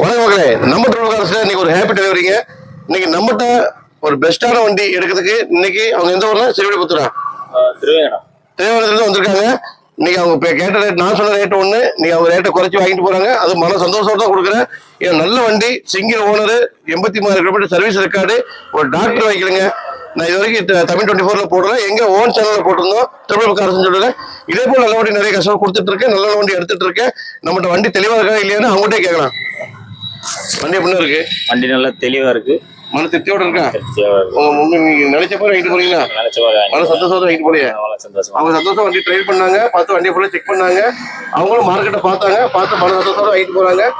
வணக்கம் மக்களே நம்ம திருவிழா இன்னைக்கு ஒரு ஹாப்பி டெலிவரிங்க இன்னைக்கு நம்மகிட்ட ஒரு பெஸ்டான வண்டி எடுக்கிறதுக்கு இன்னைக்கு அவங்க எந்த ஊர்ல? சிறுவிடுபுத்துறா திருவேங்கடம். வந்திருக்காங்க. இன்னைக்கு அவங்க கேட்ட ரேட் நான் சொன்ன ரேட் ஒண்ணு. நீங்க அவங்க ரேட்டை குறைச்சி வாங்கிட்டு போறாங்க. அது மன சந்தோஷம் தான் கொடுக்குறேன். இது நல்ல வண்டி சிங்கிள் ஓனர் எண்பத்தி மூணு கிலோமீட்டர் சர்வீஸ் ரெக்கார்டு ஒரு டாக்டர் வைக்கலுங்க நான் இது வரைக்கும் தமிழ் டுவெண்ட்டி ஃபோர்ல போடல. எங்க ஓன் சேனல்ல போட்டிருந்தோம். திருவிழா காரசன் சொல்லல. இதே போல நல்ல வண்டி நிறைய கஷ்டம் கொடுத்துட்டு இருக்கேன். நல்ல வண்டி எடுத்துட்டு இருக்கேன். நம்மகிட்ட வண்டி தெளிவா இருக்கா இல்லையான்னு அவங்ககிட்டே கேட்கலாம். வண்டி எப்படி இருக்கு? வண்டி நல்லா தெளிவா இருக்கு. மன திருப்தியோட இருக்கா? திருப்தியாவா இருக்கு. உங்க முன்ன நீங்க நினைச்ச போய் வாங்கிட்டு போறீங்களா? மாதிரி மன சந்தோஷம் வாங்கிட்டு சந்தோஷமா. அவங்க சந்தோஷம் வண்டி ட்ரை பண்ணாங்க பார்த்து வண்டியை ஃபுல்லாக செக் பண்ணாங்க. அவங்களும் மார்க்கெட்டை பார்த்தாங்க பார்த்து மன சந்தோஷத்தோட வாங்கிட்டு போறாங்க.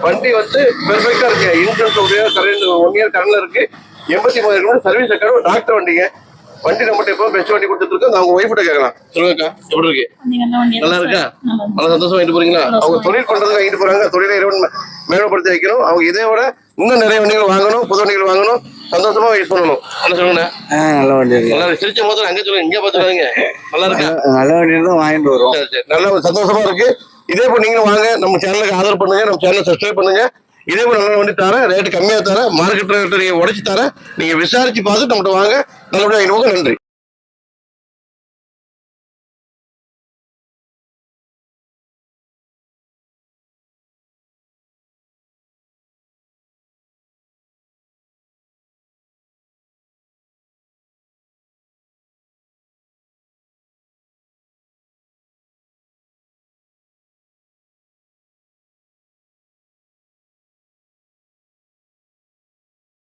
வண்டி வந்து பெர்ஃபெக்டா இருக்கு. இன்சூரன்ஸ் ஒரு கரண்ட் ஒன் இயர் கரண்ட்ல இருக்கு. எண்பத்தி மூணு கிலோமீட்டர் சர்வீஸ் ரெக்கார்டு டாக்டர் வண்டிங்க. வண்டி நம்மகிட்ட எப்போ பெஸ்ட் வண்டி கொடுத்துட்டு இருக்கோம். அவங்க ஒய்ஃப்ட்ட கேட்கலாம். சொல்லுங்கக்கா எப்படி இருக்கு? நல்ல வண்டி நல்லா இருக்கா? நல்ல சந்தோஷம் வாங்கிட்டு போறீங்களா? அவங்க தொழில் பண்றது வாங்கிட்டு போறாங்க. தொழிலை மே- மேம்படுத்தி வைக்கணும். அவங்க இதை விட இன்னும் நிறைய வண்டிகள் வாங்கணும் புது வண்டிகள் வாங்கணும் சந்தோஷமா யூஸ் பண்ணணும். என்ன சொல்லுங்க? நல்ல வண்டி இருக்கு. நல்லா. சிரிச்ச போது அங்கே சொல்லுங்க இங்கே பார்த்துக்காதீங்க. நல்லா இருக்கா? நல்ல வண்டி தான் வாங்கிட்டு சரி. நல்ல சந்தோஷமா இருக்கு. இதே போல் நீங்களும் வாங்க. நம்ம சேனலுக்கு ஆதரவு பண்ணுங்க. நம்ம சேனலை சப்ஸ்கிரைப் பண்ணுங்க. இதே போல் நல்ல வண்டி தரேன். ரேட்டு கம்மியாக தரேன். மார்க்கெட் ரேட்டு நீங்கள் உடச்சி தரேன். நீங்கள் விசாரிச்சு பார்த்து நம்மகிட்ட வாங்க. நல்லபடியாக நன்றி.